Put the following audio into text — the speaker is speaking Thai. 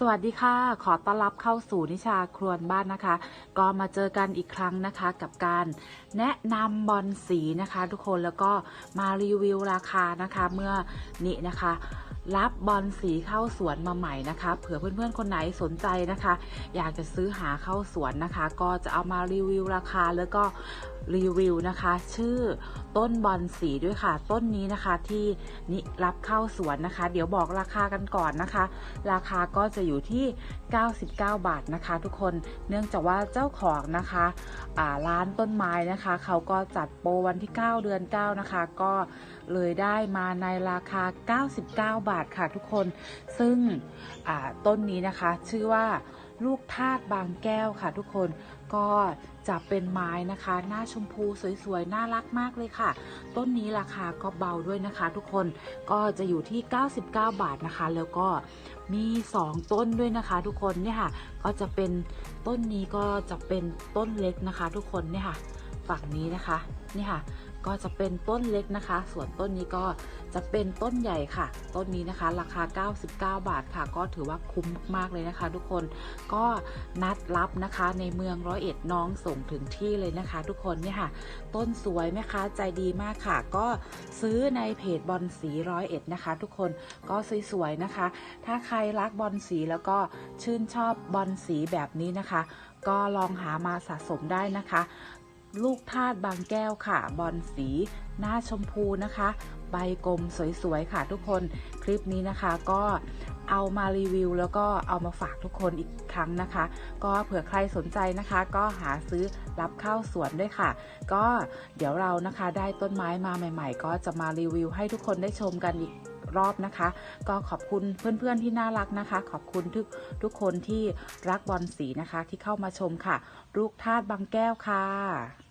สวัสดีค่ะ ขอต้อนรับเข้าสู่นิชาครวนบ้านนะคะ ก็มาเจอกันอีกครั้งนะคะกับการแนะนำบอลสีนะคะ ทุกคนแล้วก็มารีวิวราคานะคะเมื่อนี้นะคะ รับบอลสีเข้าสวนมาใหม่นะคะ เผื่อเพื่อนๆคนไหนสนใจนะคะ อยากจะซื้อหาเข้าสวนนะคะ ก็จะเอามารีวิวราคาแล้วก็รีวิวนะคะ ชื่อต้นบอลสีด้วยค่ะ ต้นนี้นะคะที่นิรับเข้าสวนนะคะ เดี๋ยวบอกราคากันก่อนนะคะ ราคาก็จะอยู่ที่ 99 บาทนะคะ ทุกคนเนื่องจากว่าเจ้าของนะคะร้านต้นไม้นะคะ เขาก็จัดโปรวันที่ 9 เดือน 9 นะคะ ก็เลยได้มาในราคา 99 บาทค่ะทุกคน ซึ่งต้นนี้นะคะ ชื่อว่าลูกทาดบางแก้วค่ะทุกคนก็จะเป็นไม้นะคะ หน้าชมพูสวยๆ น่ารักมากเลยค่ะ ต้นนี้ราคาก็เบาด้วยนะคะ ทุกคนก็จะอยู่ที่ 99 บาทนะคะ แล้วก็มี 2 ต้นด้วยนะคะ ทุกคนเนี่ยค่ะ ก็จะเป็นต้นนี้ก็จะเป็นต้นเล็กนะคะ ทุกคนเนี่ยค่ะ ฝั่งนี้นะคะนี่ค่ะ ก็จะเป็นต้นเล็กนะคะ ส่วนต้นนี้ก็จะเป็นต้นใหญ่ค่ะ ต้นนี้นะคะ ราคา 99 บาทค่ะ ก็ถือว่าคุ้มมากๆเลยนะคะ ทุกคนก็นัดรับนะคะในเมืองร้อยเอ็ดน้องส่งถึงที่เลยนะคะ ทุกคนเนี่ยค่ะ ต้นสวยแม่ค้าใจดีมากค่ะ ก็ซื้อในเพจบอลสีร้อยเอ็ดนะคะ ทุกคนก็สวยๆนะคะ ถ้าใครรักบอลสีแล้วก็ชื่นชอบบอลสีแบบนี้นะคะ ก็ลองหามาสะสมได้นะคะ ลูกทาดบางแก้วค่ะ บอลสี หน้าชมพูนะคะ ใบกลมสวยๆค่ะทุกคน คลิปนี้นะคะก็เอามารีวิว แล้วก็เอามาฝากทุกคนอีกครั้งนะคะ ก็เผื่อใครสนใจนะคะ ก็หาซื้อรับเข้าสวนด้วยค่ะ ก็เดี๋ยวเรานะคะได้ต้นไม้มาใหม่ ๆ ก็จะมารีวิวให้ทุกคนได้ชมกันอีกรอบนะคะ ก็ขอบคุณเพื่อนๆที่น่ารักนะคะ ขอบคุณทุกทุกคนที่รักบอลสีนะคะที่เข้ามาชมค่ะ ลูกทาดบางแก้วค่ะ